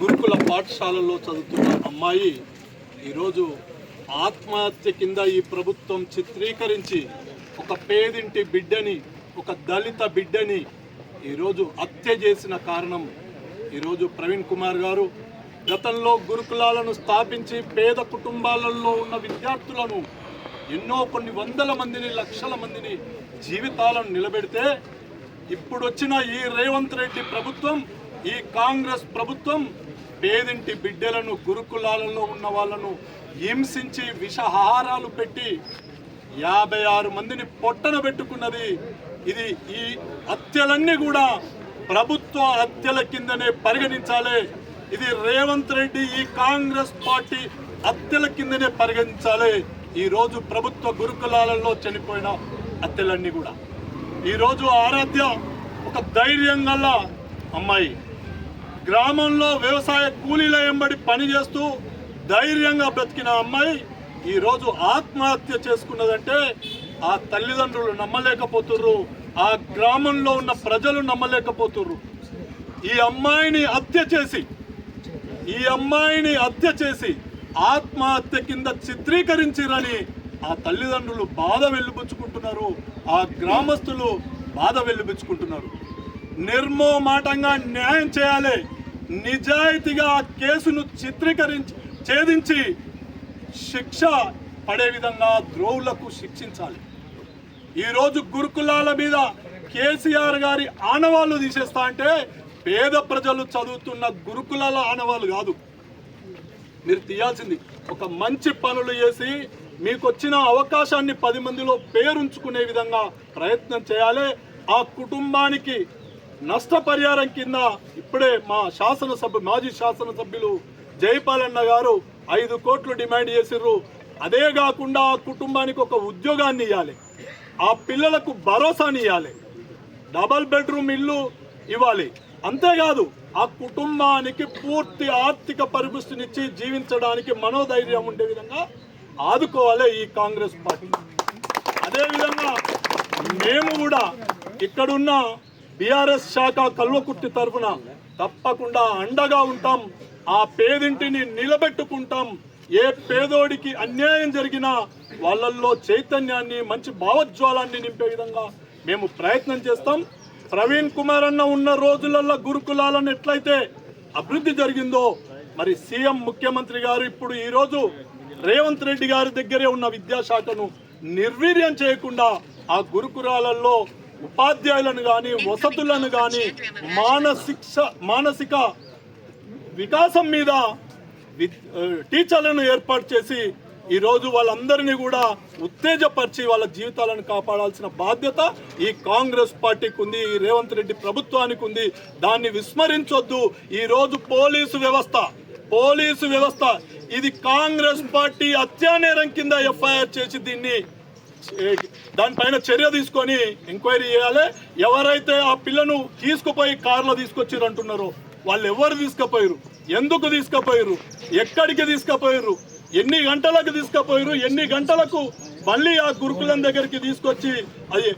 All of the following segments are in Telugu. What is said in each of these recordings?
గురుకుల పాఠశాలలో చదువుతున్న అమ్మాయి ఈరోజు ఆత్మహత్య కింద ఈ ప్రభుత్వం చిత్రీకరించి ఒక పేదింటి బిడ్డని ఒక దళిత బిడ్డని ఈరోజు హత్య చేసిన కారణం ఈరోజు ప్రవీణ్ కుమార్ గారు. గతంలో గురుకులాలను స్థాపించి పేద కుటుంబాలలో ఉన్న విద్యార్థులను ఎన్నో కొన్ని వందల మందిని లక్షల మందిని జీవితాలను నిలబెడితే ఇప్పుడు వచ్చిన ఈ రేవంత్ రెడ్డి ప్రభుత్వం ఈ కాంగ్రెస్ ప్రభుత్వం పేదింటి బిడ్డలను గురుకులాలలో ఉన్న వాళ్ళను హింసించి విషహారాలు పెట్టి యాభై ఆరు మందిని పొట్టన పెట్టుకున్నది. ఇది ఈ హత్యలన్నీ కూడా ప్రభుత్వ హత్యల కిందనే పరిగణించాలి. ఇది రేవంత్ రెడ్డి ఈ కాంగ్రెస్ పార్టీ హత్యల కిందనే పరిగణించాలి. ఈరోజు ప్రభుత్వ గురుకులాలలో చనిపోయిన హత్యలన్నీ కూడా. ఈరోజు ఆరాధ్య ఒక ధైర్యం గల అమ్మాయి. గ్రామంలో వ్యవసాయ కూలీల ఎంబడి పని చేస్తూ ధైర్యంగా బ్రతికిన అమ్మాయి ఈరోజు ఆత్మహత్య చేసుకున్నదంటే ఆ తల్లిదండ్రులు నమ్మలేకపోతుర్రు ఆ గ్రామంలో ఉన్న ప్రజలు నమ్మలేకపోతుర్రు. ఈ అమ్మాయిని హత్య చేసి ఈ అమ్మాయిని హత్య చేసి ఆత్మహత్య కింద చిత్రీకరించిరని ఆ తల్లిదండ్రులు బాధ వెళ్ళిపుచ్చుకుంటున్నారు ఆ గ్రామస్తులు బాధ వెళ్ళిపుచ్చుకుంటున్నారు నిర్మోమాటంగా న్యాయం చేయాలి. నిజాయితీగా ఆ కేసును చిత్రీకరించి ఛేదించి శిక్ష పడే విధంగా ద్రోవులకు శిక్షించాలి. ఈరోజు గురుకులాల మీద కేసీఆర్ గారి ఆనవాళ్ళు తీసేస్తా అంటే పేద ప్రజలు చదువుతున్న గురుకులాల ఆనవాళ్ళు కాదు. మీరు తీయాల్సింది ఒక మంచి పనులు చేసి మీకు వచ్చిన అవకాశాన్ని పది మందిలో పేరుంచుకునే విధంగా ప్రయత్నం చేయాలి. ఆ కుటుంబానికి నష్టపరిహారం కింద ఇప్పుడే మా శాసనసభ మాజీ శాసనసభ్యులు జయపాలన్న గారు ఐదు కోట్లు డిమాండ్ చేసిర్రు. అదే కాకుండా ఆ కుటుంబానికి ఒక ఉద్యోగాన్ని ఇవ్వాలి ఆ పిల్లలకు భరోసాని ఇవ్వాలి డబల్ బెడ్రూమ్ ఇల్లు ఇవ్వాలి. అంతేకాదు ఆ కుటుంబానికి పూర్తి ఆర్థిక పరిపుష్టినిచ్చి జీవించడానికి మనోధైర్యం ఉండే విధంగా ఆదుకోవాలి ఈ కాంగ్రెస్ పార్టీ. అదేవిధంగా మేము కూడా ఇక్కడున్న బీఆర్ఎస్ శాఖ కల్వకుర్తి తరఫున తప్పకుండా అండగా ఉంటాం. ఆ పేదింటిని నిలబెట్టుకుంటాం. ఏ పేదోడికి అన్యాయం జరిగినా వాళ్ళల్లో చైతన్యాన్ని మంచి భావోజ్వాలాన్ని నింపే విధంగా మేము ప్రయత్నం చేస్తాం. ప్రవీణ్ కుమార్ అన్న ఉన్న రోజులలో గురుకులాలను ఎట్లయితే అభివృద్ధి జరిగిందో మరి సీఎం ముఖ్యమంత్రి గారు ఇప్పుడు ఈరోజు రేవంత్ రెడ్డి గారి దగ్గరే ఉన్న విద్యాశాఖను నిర్వీర్యం చేయకుండా ఆ గురుకులాలలో ఉపాధ్యాయులను కానీ వసతులను కానీ మానసిక మానసిక వికాసం మీద టీచర్లను ఏర్పాటు చేసి ఈరోజు వాళ్ళందరినీ కూడా ఉత్తేజపరిచి వాళ్ళ జీవితాలను కాపాడాల్సిన బాధ్యత ఈ కాంగ్రెస్ పార్టీకి ఉంది ఈ రేవంత్ రెడ్డి ప్రభుత్వానికి ఉంది. దాన్ని విస్మరించొద్దు. ఈరోజు పోలీసు వ్యవస్థ పోలీసు వ్యవస్థ. ఇది కాంగ్రెస్ పార్టీ హత్యానేరం కింద ఎఫ్ఐఆర్ చేసి దీన్ని దానిపైన చర్య తీసుకొని ఎంక్వైరీ చేయాలి. ఎవరైతే ఆ పిల్లను తీసుకుపోయి కారులో తీసుకొచ్చారు అంటున్నారో వాళ్ళు ఎవరు తీసుకుపోయారు ఎందుకు తీసుకుపోయారు ఎక్కడికి తీసుకుపోయారు ఎన్ని గంటలకు తీసుకుపోయారు ఎన్ని గంటలకు మళ్ళీ ఆ గురుకులం దగ్గరికి తీసుకొచ్చి అది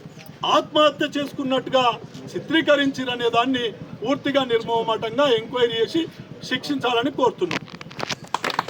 ఆత్మహత్య చేసుకున్నట్టుగా చిత్రీకరించారనే దాన్ని పూర్తిగా నిర్మోహమాటంగా ఎంక్వైరీ చేసి శిక్షించాలని కోరుతున్నాం.